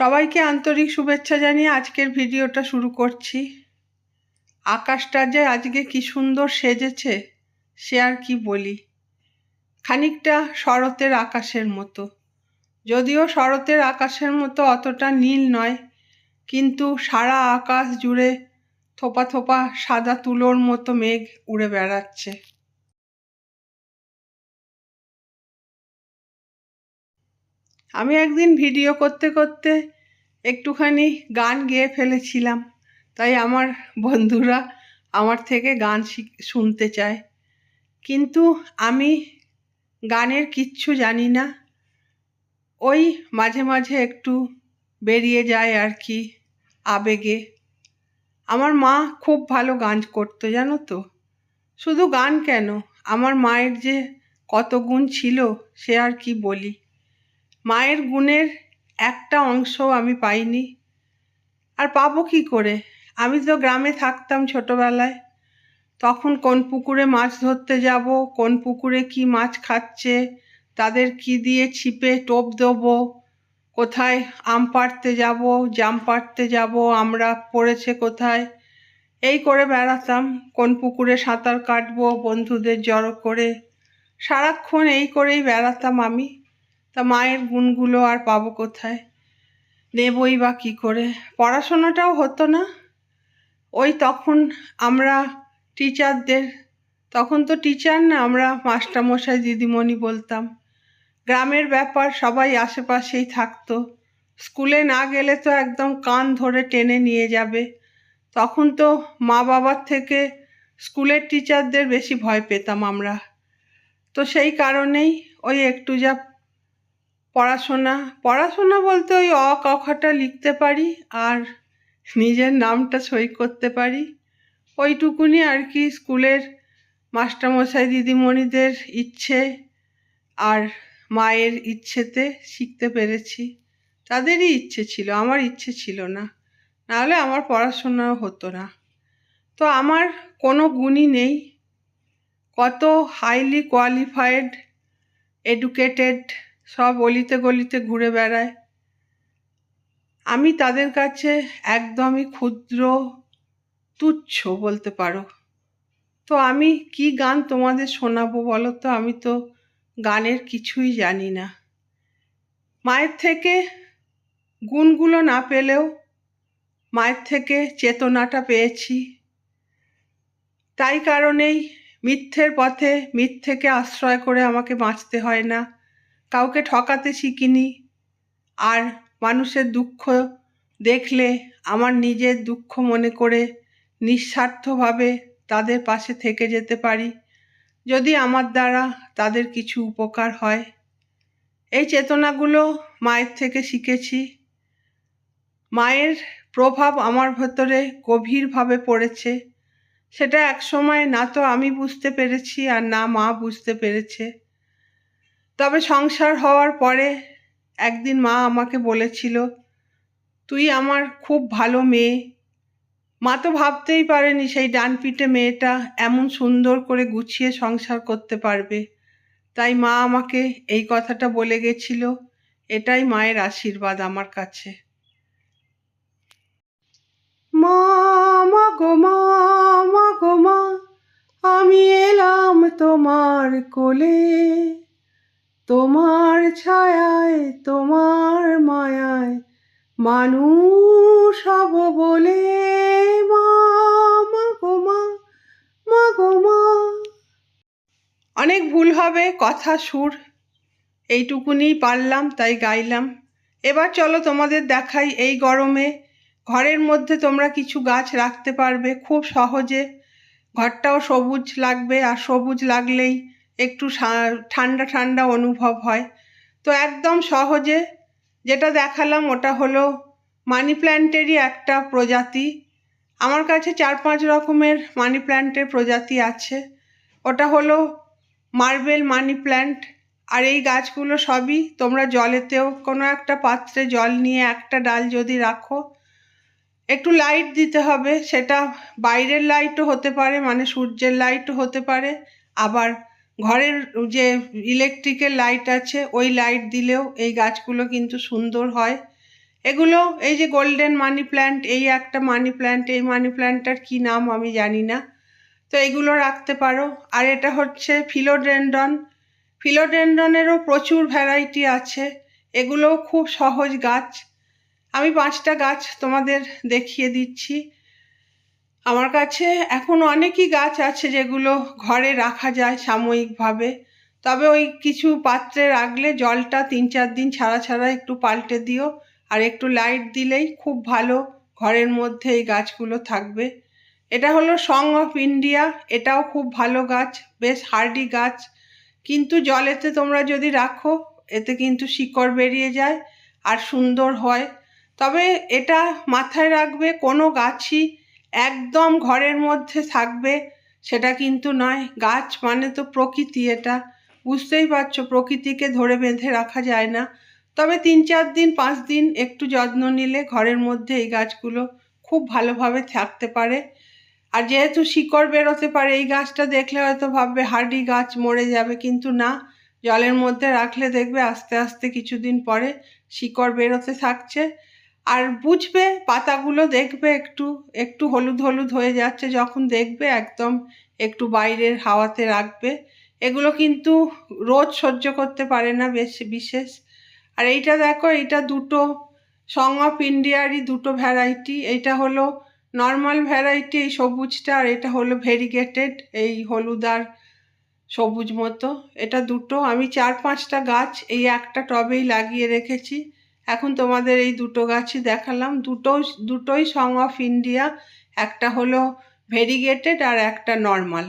সবাইকে আন্তরিক শুভেচ্ছা জানিয়ে আজকের ভিডিওটা শুরু করছি। আকাশটা যে আজকে কি সুন্দর সেজেছে, সে আর কি বলি। খানিকটা শরতের আকাশের মতো। যদিও শরতের আকাশের মতো অতটা নীল নয়, কিন্তু সারা আকাশ জুড়ে থোপা থোপা সাদা তুলোর মতো মেঘ উড়ে বেড়াচ্ছে। আমি একদিন ভিডিও করতে করতে একটুখানি গান গেয়ে ফেলেছিলাম। তাই আমার বন্ধুরা আমার থেকে গান শুনতে চায়। কিন্তু আমি গানের কিচ্ছু জানি না। ওই মাঝে মাঝে একটু বেরিয়ে যায় আর কি আবেগে। আমার মা খুব ভালো গান করতো, জানো তো? শুধু গান কেন? আমার মায়ের যে কত গুণ ছিল, সে আর কি বলি? মায়ের গুণের একটা অংশও আমি পাইনি। আর পাবো কি করে? আমি তো গ্রামে থাকতাম ছোটবেলায়। তখন কোন পুকুরে মাছ ধরতে যাব, কোন পুকুরে কি মাছ খাচ্ছে, তাদের কি দিয়ে ছিপে টোপ দেবো, কোথায় আম পাড়তে যাব, জাম পাড়তে যাব, আমরা পড়েছে কোথায়? এই করে বেড়াতাম, কোন পুকুরে সাঁতার কাটবো, বন্ধুদের জড়ো করে। সারাক্ষণ এই করেই বেড়াতাম আমি। তা মায়ের গুণগুলো আর পাবো কোথায়? নেবই বা কী করে? পড়াশোনাটাও হতো না। ওই তখন আমরা টিচারদের তখন তো টিচার না, আমরা মাস্টারমশাই, দিদিমণি বলতাম। গ্রামের ব্যাপার, সবাই আশেপাশেই থাকতো। স্কুলে না গেলে তো একদম কান ধরে টেনে নিয়ে যাবে। তখন তো মা বাবার থেকে স্কুলের টিচারদের বেশি ভয় পেতাম আমরা। তো সেই কারণেই ওই একটু যা পড়াশোনা পড়াশোনা বলতে ওই অ, ক খটা লিখতে পারি আর নিজের নামটা সই করতে পারি। ওইটুকুনি আর কি স্কুলের মাস্টারমশাই, দিদিমণিদের ইচ্ছে আর মায়ের ইচ্ছেতে শিখতে পেরেছি। তাদেরই ইচ্ছে ছিল, আমার ইচ্ছে ছিল না। নাহলে আমার পড়াশোনাও হতো না। তো আমার কোনো গুণই নেই। কত হাইলি কোয়ালিফাইড এডুকেটেড সব অলিতে গলিতে ঘুরে বেড়ায়। আমি তাদের কাছে একদমই ক্ষুদ্র তুচ্ছ বলতে পারো। তো আমি কি গান তোমাদের শোনাবো বলো তো? আমি তো গানের কিছুই জানি না। মায়ের থেকে গুণগুলো না পেলেও মায়ের থেকে চেতনাটা পেয়েছি। তাই কারণেই মিথ্যের পথে, মিথ্যেকে আশ্রয় করে আমাকে বাঁচতে হয় না। কাউকে ঠকাতে শিখিনি। আর মানুষের দুঃখ দেখলে আমার নিজের দুঃখ মনে করে নিঃস্বার্থভাবে তাদের পাশে থেকে যেতে পারি। যদি আমার দ্বারা তাদের কিছু উপকার হয়। এই চেতনাগুলো মায়ের থেকে শিখেছি। মায়ের প্রভাব আমার ভেতরে গভীরভাবে পড়েছে। সেটা একসময় না তো আমি বুঝতে পেরেছি আর না মা বুঝতে পেরেছে। তবে সংসার হওয়ার পরে একদিন মা আমাকে বলেছিল, তুই আমার খুব ভালো মেয়ে মা তো ভাবতেই পারেনি সেই ডানপিটে মেয়েটা এমন সুন্দর করে গুছিয়ে সংসার করতে পারবে। তাই মা আমাকে এই কথাটা বলে গেছিল, এটাই মায়ের আশীর্বাদ আমার কাছে মা গো মা গো মা, আমি এলাম তোমার কোলে। তোমার ছায়ায়, তোমার মায়ায় মানুষ হব বলে মা মা গো মা মা গো মা। অনেক ভুল হবে, কথা সুর। এইটুকুনি পারলাম, তাই গাইলাম। এবার চলো তোমাদের দেখাই এই গরমে। ঘরের মধ্যে তোমরা কিছু গাছ রাখতে পারবে খুব সহজে। ঘরটাও সবুজ লাগবে, আর সবুজ লাগলেই একটু ঠান্ডা ঠান্ডা অনুভব হয়। তো একদম সহজে যেটা দেখালাম ওটা হলো মানি প্ল্যান্টেরই একটা প্রজাতি। আমার কাছে চার পাঁচ রকমের মানি প্ল্যান্টের প্রজাতি আছে। ওটা হলো মার্বেল মানি প্ল্যান্ট আর এই গাছগুলো সবই তোমরা জলেতেও কোনো একটা পাত্রে জল নিয়ে একটা ডাল যদি রাখো, একটু লাইট দিতে হবে। সেটা বাইরের লাইটও হতে পারে মানে সূর্যের লাইটও হতে পারে। আবার ঘরের যে ইলেকট্রিকের লাইট আছে, ওই লাইট দিলেও এই গাছগুলো কিন্তু সুন্দর হয়। এগুলো এই যে গোল্ডেন মানি প্ল্যান্ট এই একটা মানি প্ল্যান্ট এই মানি প্ল্যান্টটার কি নাম আমি জানি না। তো এগুলো রাখতে পারো। আর এটা হচ্ছে ফিলোডেন্ডন ফিলোডেন্ডনেরও প্রচুর ভ্যারাইটি আছে। এগুলোও খুব সহজ গাছ। আমি পাঁচটা গাছ তোমাদের দেখিয়ে দিচ্ছি। আমার কাছে এখন অনেকই গাছ আছে যেগুলো ঘরে রাখা যায় সাময়িকভাবে। তবে ওই কিছু পাত্রে রাখলে জলটা তিন চার দিন ছাড়া ছাড়া একটু পাল্টে দিও আর একটু লাইট দিলেই খুব ভালো ঘরের মধ্যে এই গাছগুলো থাকবে। এটা হলো সং অফ ইন্ডিয়া এটাও খুব ভালো গাছ, বেশ হার্ডি গাছ। কিন্তু জলেতে তোমরা যদি রাখো, এতে কিন্তু শিকড় বেরিয়ে যায় আর সুন্দর হয়। তবে এটা মাথায় রাখবে, কোনো গাছই একদম ঘরের মধ্যে থাকবে, সেটা কিন্তু নয়। গাছ মানে তো প্রকৃতি এটা। বুঝতেই পারছ, প্রকৃতিকে ধরে বেঁধে রাখা যায় না। তবে তিন চার দিন, পাঁচ দিন একটু যত্ন নিলে ঘরের মধ্যে এই গাছগুলো খুব ভালোভাবে থাকতে পারে। আর যেহেতু শিকড় বেরোতে পারে, এই গাছটা দেখলে হয়তো ভাববে, হার্ডি গাছ মরে যাবে, কিন্তু না। জলের মধ্যে রাখলে দেখবে আস্তে আস্তে কিছুদিন পরে শিকড় বেরোতে থাকছে। আর বুঝবে, পাতাগুলো দেখবে একটু একটু হলুদ হলুদ হয়ে যাচ্ছে যখন দেখবে, একদম একটু বাইরের হাওয়াতে রাখবে। এগুলো কিন্তু রোজ সহ্য করতে পারে না বেশ, বিশেষ। আর এইটা দেখো, এইটা দুটো সং অফ ইন্ডিয়ারই দুটো ভ্যারাইটি। এইটা হলো নর্মাল ভ্যারাইটি, এই সবুজটা, আর এটা হলো ভেরিগেটেড, এই হলুদ আর সবুজ মতো। এটা দুটো। আমি চার পাঁচটা গাছ এই একটা টবেই লাগিয়ে রেখেছি। এখন তোমাদের এই দুটো গাছই দেখালাম। দুটো, দুটোই সং অফ ইন্ডিয়া একটা হলো ভেরিগেটেড আর একটা নর্মাল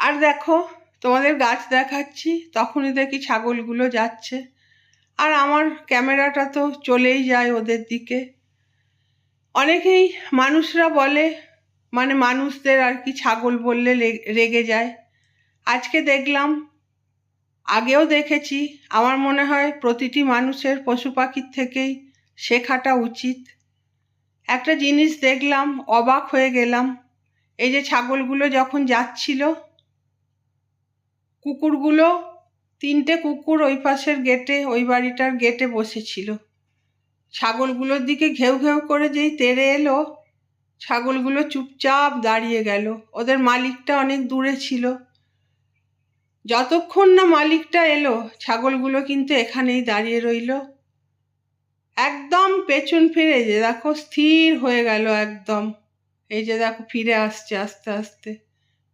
আর দেখো, তোমাদের গাছ দেখাচ্ছি, তখনই দেখি ছাগলগুলো যাচ্ছে। আর আমার ক্যামেরাটা তো চলেই যায় ওদের দিকে। অনেকেই মানুষরা বলে মানে মানুষদের আর কি ছাগল বললে রেগে যায়। আজকে দেখলাম, আগেও দেখেছি, আমার মনে হয় প্রতিটি মানুষের পশু পাখির থেকেই শেখাটা উচিত। একটা জিনিস দেখলাম, অবাক হয়ে গেলাম, এই যে ছাগলগুলো যখন যাচ্ছিল, কুকুরগুলো, তিনটে কুকুর ওই পাশের গেটে, ওই বাড়িটার গেটে বসেছিল। ছাগলগুলোর দিকে ঘেউ ঘেউ করে যেই তেড়ে এলো, ছাগলগুলো চুপচাপ দাঁড়িয়ে গেল। ওদের মালিকটা অনেক দূরে ছিল। যতক্ষণ না মালিকটা এলো, ছাগলগুলো কিন্তু এখানেই দাঁড়িয়ে রইল। একদম পেছন ফিরে যে দেখো, স্থির হয়ে গেল একদম। এই যে দেখো, ফিরে আসছে আস্তে আস্তে।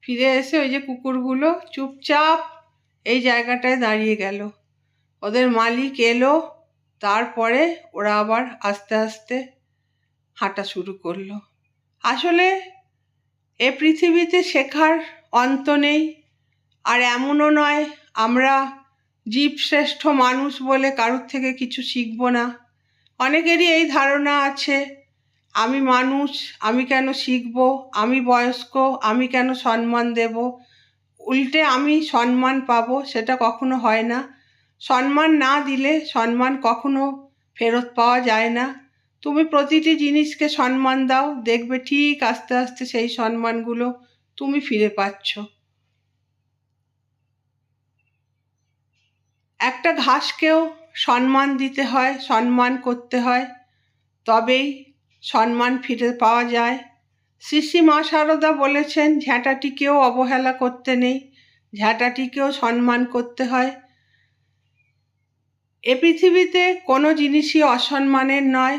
ফিরে এসে ওই যে কুকুরগুলো চুপচাপ এই জায়গাটায় দাঁড়িয়ে গেল। ওদের মালিক এলো, তারপরে ওরা আবার আস্তে আস্তে হাঁটা শুরু করল। আসলে এ পৃথিবীতে শেখার অন্ত নেই। আর এমনও নয়, আমরা জীবশ্রেষ্ঠ মানুষ বলে কারোর থেকে কিছু শিখব না। অনেকেরই এই ধারণা আছে, আমি মানুষ, আমি কেন শিখব, আমি বয়স্ক, আমি কেন সম্মান দেব? উল্টে আমি সম্মান পাব, সেটা কখনো হয় না। সম্মান না দিলে সম্মান কখনো ফেরত পাওয়া যায় না। তুমি প্রতিটি জিনিসকে সম্মান দাও, দেখবে ঠিক আস্তে আস্তে সেই সম্মানগুলো তুমি ফিরে পাচ্ছ। একটা ঘাসকেও সম্মান দিতে হয়, সম্মান করতে হয়, তবেই সম্মান ফিরে পাওয়া যায়। শ্রী মা সারদা বলেছেন ঝ্যাঁটাটিকেও অবহেলা করতে নেই ঝ্যাঁটাটিকেও সম্মান করতে হয়। এ পৃথিবীতে কোনো জিনিসই অসম্মানের নয়,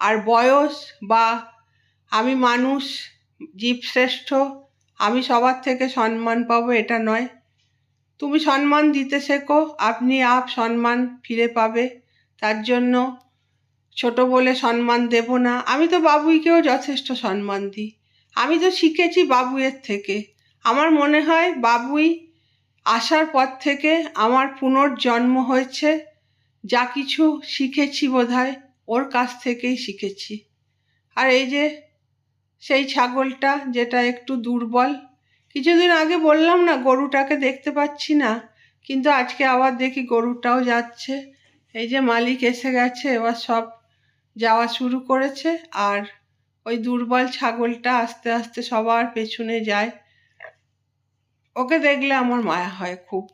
আর বয়স বা আমি মানুষ, জীবশ্রেষ্ঠ, আমি সবার থেকে সম্মান পাবো, এটা নয়। তুমি সম্মান দিতে শেখো, আপনি আপ সম্মান ফিরে পাবে। তার জন্য ছোট বলে সম্মান দেব না। আমি তো বাবুইকেও যথেষ্ট সম্মান দিই। আমি তো শিখেছি বাবুয়ের থেকে। আমার মনে হয় বাবুই আসার পর থেকে আমার পুনর্জন্ম হয়েছে। যা কিছু শিখেছি বোধহয় ওর কাছ থেকেই শিখেছি। আর এই যে সেই ছাগলটা যেটা একটু দুর্বল কিছুদিন আগে বললাম না, গরুটাকে দেখতে পাচ্ছি না, কিন্তু আজকে আবার দেখি গরুটাও যাচ্ছে। এই যে মালিক এসে গেছে, এবার সব যাওয়া শুরু করেছে, আর ওই দুর্বল ছাগলটা আস্তে আস্তে সবার পেছনে যায়। ওকে দেখলে আমার মায়া হয় খুব।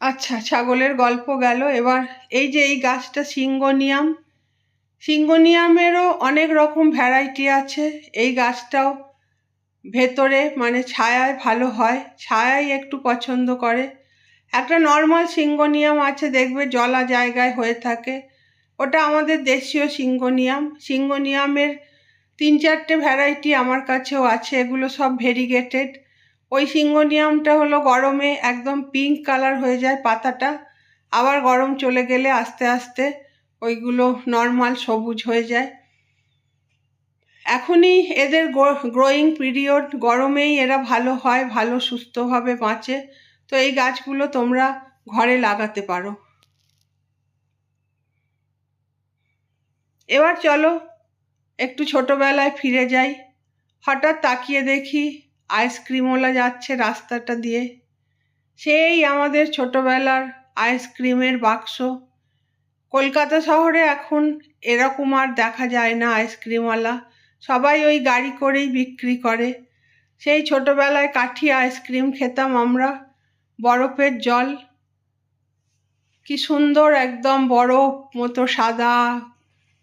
আচ্ছা ছাগলের গল্প গেল। এবার এই যে এই গাছটা সিঙ্গোনিয়াম, সিঙ্গোনিয়ামেরও অনেক রকম ভ্যারাইটি আছে। এই গাছটাও ভেতরে মানে ছায়ায় ভালো হয়, ছায়াই একটু পছন্দ করে। একটা নর্মাল সিঙ্গোনিয়াম আছে, দেখবে জলা জায়গায় হয়ে থাকে। ওটা আমাদের দেশীয় সিঙ্গোনিয়াম। সিঙ্গোনিয়ামের তিন চারটে ভ্যারাইটি আমার কাছেও আছে, এগুলো সব ভেরিগেটেড ওই সিঙ্গোনিয়ামটা হলো গরমে একদম পিঙ্ক কালার হয়ে যায় পাতাটা। আবার গরম চলে গেলে আস্তে আস্তে ওইগুলো নর্মাল সবুজ হয়ে যায়। এখনই এদের গ্রোয়িং পিরিয়ড গরমেই এরা ভালো হয়, ভালো সুস্থভাবে বাঁচে। তো এই গাছগুলো তোমরা ঘরে লাগাতে পারো। এবার চলো একটু ছোটবেলায় ফিরে যাই। হঠাৎ তাকিয়ে দেখি আইসক্রিমওয়ালা যাচ্ছে রাস্তাটা দিয়ে। সেই আমাদের ছোটবেলার আইসক্রিমের বাক্স। কলকাতা শহরে এখন এরকম আর দেখা যায় না আইসক্রিমওয়ালা। সবাই ওই গাড়ি করেই বিক্রি করে। সেই ছোটবেলায় কাঠি আইসক্রিম খেতাম আমরা, বরফের জল। কি সুন্দর একদম বরফ মতো সাদা,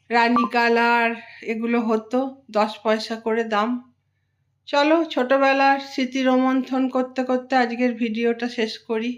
রানী কালার এগুলো হতো, দশ পয়সা করে দাম। চলো ছোটবেলার স্মৃতি রোমন্থন করতে করতে আজকের ভিডিওটা শেষ করি।